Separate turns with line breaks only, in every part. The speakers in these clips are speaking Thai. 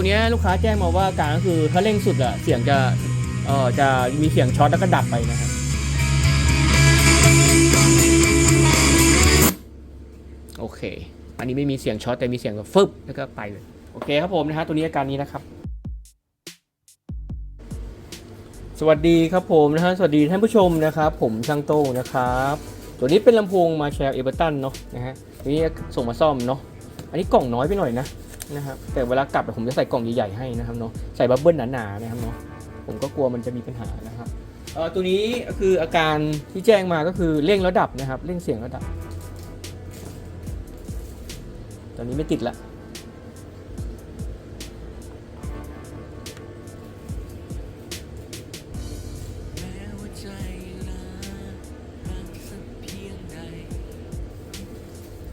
ตัวนี้ลูกค้าแจ้งมาว่าการก็คือถ้าเร่งสุดอะเสียงจะเอ่อจะมีเสียงช็อตแล้วก็ดับไปนะครับโอเค อันนี้ไม่มีเสียงช็อตแต่มีเสียงแบบฟึบแล้วก็ไปเลยโอเคครับผมนะฮะตัวนี้อาการนี้นะครับ สวัสดีครับผมนะฮะสวัสดีท่านผู้ชมนะครับผมช่างโต้งนะครับ ตัวนี้เป็นลำโพงมาแชร์เอเบอร์ตันเนาะนะฮะนี้ส่งมาซ่อมเนาะอันนี้กล่องน้อยไปหน่อยนะ นะครับแต่เวลากลับผมจะใส่กล่องใหญ่ๆให้นะครับเนาะใส่บับเบิ้ลหนาๆนะครับเนาะผมก็กลัวมันจะมีปัญหานะครับเออตัวนี้คืออาการที่แจ้งมาก็คือเร่งแล้วดับนะครับเร่งเสียงแล้วดับ ตอนนี้ไม่ติดละ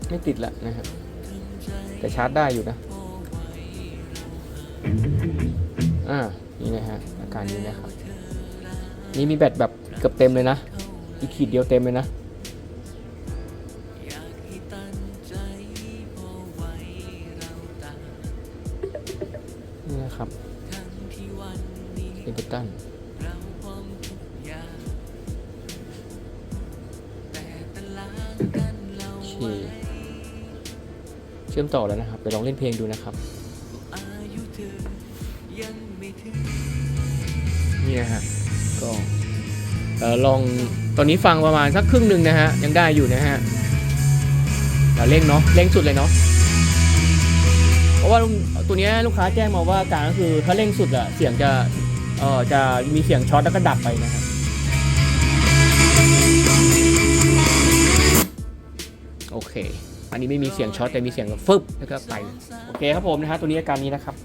ไม่ติดละนะครับ แต่ชาร์จได้อยู่นะ
อ่า
นี่นะฮะอาการนี้นะครับ นี่มีแบตแบบเกือบเต็มเลยนะ อีกขีดเดียวเต็มเลยนะนี่นะครับ
ทั้งที่วันนี้
เอเบอร์ตัน
เราพร้อมทุกตันเรา
โอเค
ไว้
เชื่อมต่อแล้วนะครับ ไปลองเล่นเพลงดูนะครับ นี่นะฮะก็ลองตอนนี้ฟังประมาณสักครึ่งหนึ่งนะฮะ ยังได้อยู่นะฮะเราเร่งเนาะเร่งสุดเลยเนาะเพราะว่าตัวเนี้ยลูกค้าแจ้งมาว่าการก็คือถ้าเร่งสุดอะเสียงจะเอ่อจะมีเสียงช็อตแล้วก็ดับไปนะครับโอเค อันนี้ไม่มีเสียงช็อตแต่มีเสียงแบบฟึบแล้วก็ไป โอเคครับผมนะฮะตัวนี้อาการนี้นะครับ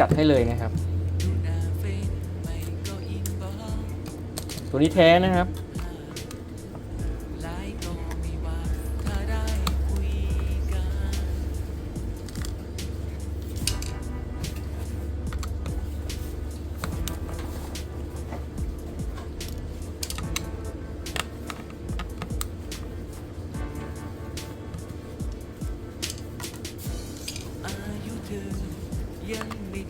จัดให้เลยนะครับ ตัวนี้แท้นะครับ
ไลน์ก็ไม่ว่าถ้าได้คุยกันอายุเธอยังไม่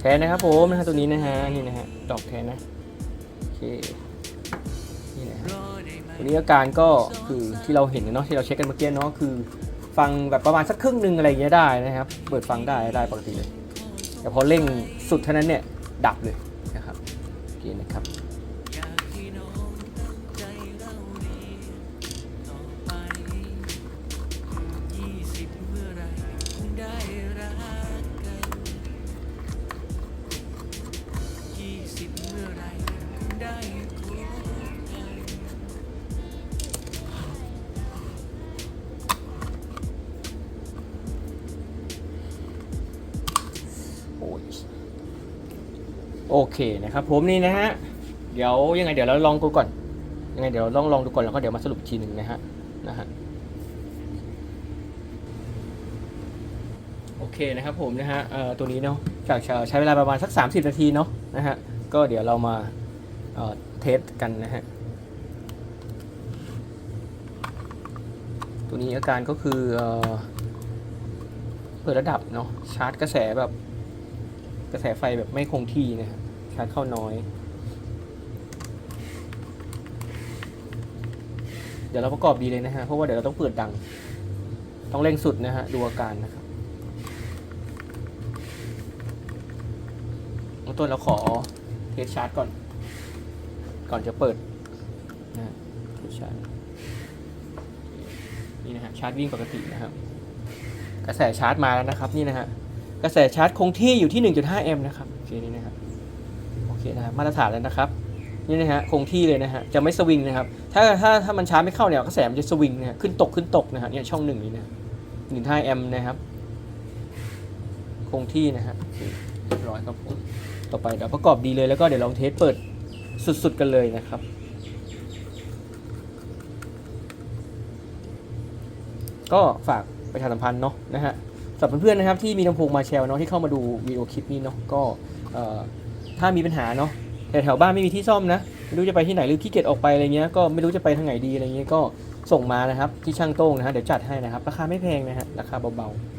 แท้
นะครับผมนะฮะตัวนี้นะฮะนี่นะฮะดอกแท้นะโอเคนี่นะฮะตัวนี้อาการก็คือที่เราเห็นเนาะที่เราเช็คกันเมื่อกี้เนาะคือ ฟังแบบประมาณสักครึ่งหนึ่งอะไรอย่างเงี้ยได้นะครับ เปิดฟังได้ได้ปกติเลย แต่พอเร่งสุดเท่านั้นเนี่ยดับเลยนะครับโอเคนะครับ โอเคนะครับ ผมนี่นะฮะเดี๋ยวยังไงเดี๋ยวเราลองดูก่อนยังไงเดี๋ยวเราลองลองดูก่อนแล้วก็เดี๋ยวมาสรุปทีหนึ่งนะฮะนะฮะโอเคนะครับผมนะฮะเอ่อตัวนี้เนาะจากใช้เวลาประมาณสัก 30 นาทีเนาะนะฮะก็เดี๋ยวเรามาเอ่อเทสกันนะฮะตัวนี้อาการก็คือเอ่อเปิดระดับเนาะชาร์จกระแสแบบ กระแสไฟแบบไม่คงที่นะฮะชาร์จเข้าน้อย เดี๋ยวเราประกอบดีเลยนะฮะเพราะว่าเดี๋ยวเราต้องเปิดดัง ต้องเร่งสุดนะฮะดูอาการนะครับเองต้นเราขอเทสชาร์จก่อน ก่อนจะเปิดนะฮะเทสชาร์จนี่นะฮะชาร์จวิ่งปกตินะครับ กระแสชาร์จมาแล้วนะครับนี่นะฮะ กระแสชาร์จคงที่อยู่ที่ 1.5 แอมป์นะครับโอเคนี่นะครับโอเคนะครับมาตรฐานแล้วนะครับนี่นะฮะคงที่เลยนะฮะจะไม่สวิงนะครับถ้าถ้าถ้ามันชาร์จไม่เข้าเนี่ยกระแสมันจะสวิงนะฮะขึ้นตกขึ้นตกนะฮะเนี่ยช่องหนึ่งนี้นะ1.5แอมป์นะครับ คงที่นะฮะเรียบร้อยครับผมต่อไปเดี๋ยวประกอบดีเลยแล้วก็เดี๋ยวลองเทสเปิดสุดๆกันเลยนะครับก็ฝากประชาสัมพันธ์เนาะนะฮะ สำหรับเพื่อนๆนะครับที่มีลำโพงมาแชร์เนาะที่เข้ามาดูวิดีโอคลิปนี้เนาะก็ถ้ามีปัญหาเนาะแต่แถวบ้านไม่มีที่ซ่อมนะไม่รู้จะไปที่ไหนหรือขี้เกียจออกไปอะไรเงี้ยก็ไม่รู้จะไปทางไหนดีอะไรเงี้ยก็ส่งมานะครับที่ช่างโต้งนะฮะเดี๋ยวจัดให้นะครับราคาไม่แพงนะฮะราคาเบาๆ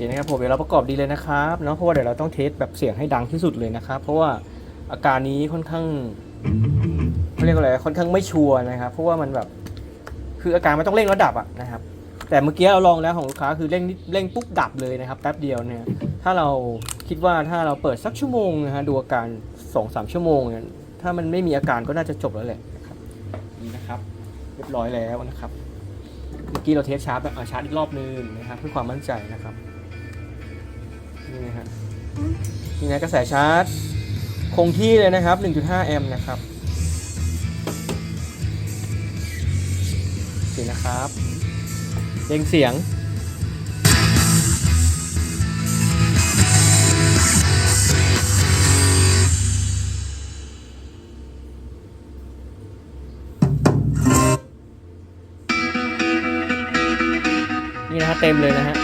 เคนะครับผมเดี๋ยวเราประกอบดีเลยนะครับเนาะเพราะว่าเดี๋ยวเราต้องเทสแบบเสียงให้ดังที่สุดเลยนะครับ เพราะว่าอาการนี้ค่อนข้างเขาเรียกว่าอะไรค่อนข้างไม่ชัวร์นะครับเพราะว่ามันแบบคืออาการมันต้องเร่งแล้วดับอะนะครับ แต่เมื่อกี้เราลองแล้วของลูกค้าคือเร่งเร่งปุ๊บดับเลยนะครับแป๊บเดียวเนี่ยถ้าเราคิดว่าถ้าเราเปิดสักชั่วโมงนะฮะดูอาการสองสามชั่วโมงเนี่ยถ้ามันไม่มีอาการก็น่าจะจบแล้วแหละนะครับนี่นะครับ เรียบร้อยแล้วนะครับ เมื่อกี้เราเทสชาร์จแบบชาร์จอีกรอบนึงนะครับเพื่อความมั่นใจนะครับ นี่นะฮะนี่นะกระแสชาร์จ คงที่เลยนะครับ 1.5 แอมป์นะครับโอเคนะครับเร่งเสียงนี่นะฮะเต็มเลยนะฮะ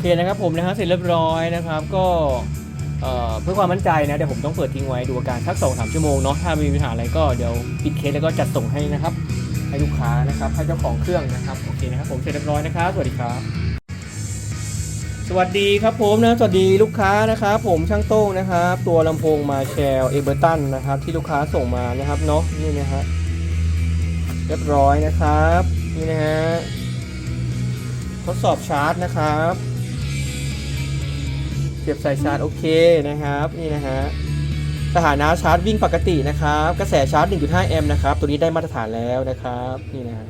เคนะครับผมนะฮะเสร็จเรียบร้อยนะครับ ก็เอ่อเพื่อความมั่นใจนะเดี๋ยวผมต้องเปิดทิ้งไว้ดูอาการสักสองสามชั่วโมงเนาะถ้ามีปัญหาอะไรก็เดี๋ยวปิดเคสแล้วก็จัดส่งให้นะครับให้ลูกค้านะครับให้เจ้าของเครื่องนะครับโอเคนะครับผมเสร็จเรียบร้อยนะครับสวัสดีครับสวัสดีครับผมนะสวัสดีลูกค้านะครับผมช่างโต้งนะครับ ตัวลำโพงมาแชลเอเบอร์ตันนะครับ ที่ลูกค้าส่งมานะครับเนาะนี่นะฮะเรียบร้อยนะครับนี่นะฮะทดสอบชาร์จนะครับ เสียบสายชาร์จโอเคนะครับนี่นะฮะสถานะชาร์จวิ่งปกตินะครับกระแสชาร์จ 1.5 แอมป์นะครับตัวนี้ได้มาตรฐานแล้วนะครับนี่นะฮะ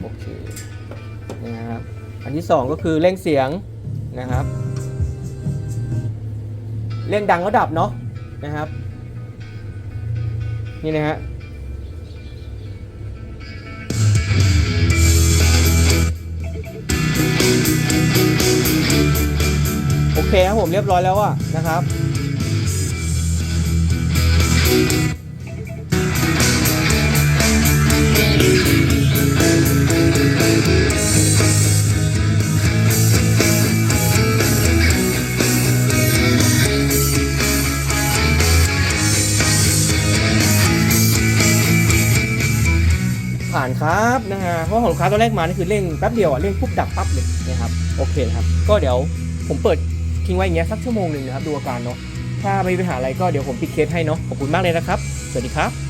โอเคนะครับอันที่ 2 ก็คือเร่งเสียงนะครับเร่งดังแล้วดับเนาะนะครับนี่นะฮะ โอเคครับผมเรียบร้อยแล้วอะนะครับ ผ่านครับนะฮะเพราะของลูกค้าตอนแรกมานี่คือเร่งแป๊บเดียวอะเร่งปุ๊บดับปั๊บเลยนะครับโอเคครับ ก็เดี๋ยวผมเปิด ทิ้งไว้อย่างเงี้ยสักชั่วโมงหนึ่งนะครับดูอาการเนาะถ้าไม่มีปัญหาอะไรก็เดี๋ยวผมปิดเคสให้เนาะขอบคุณมากเลยนะครับ สวัสดีครับ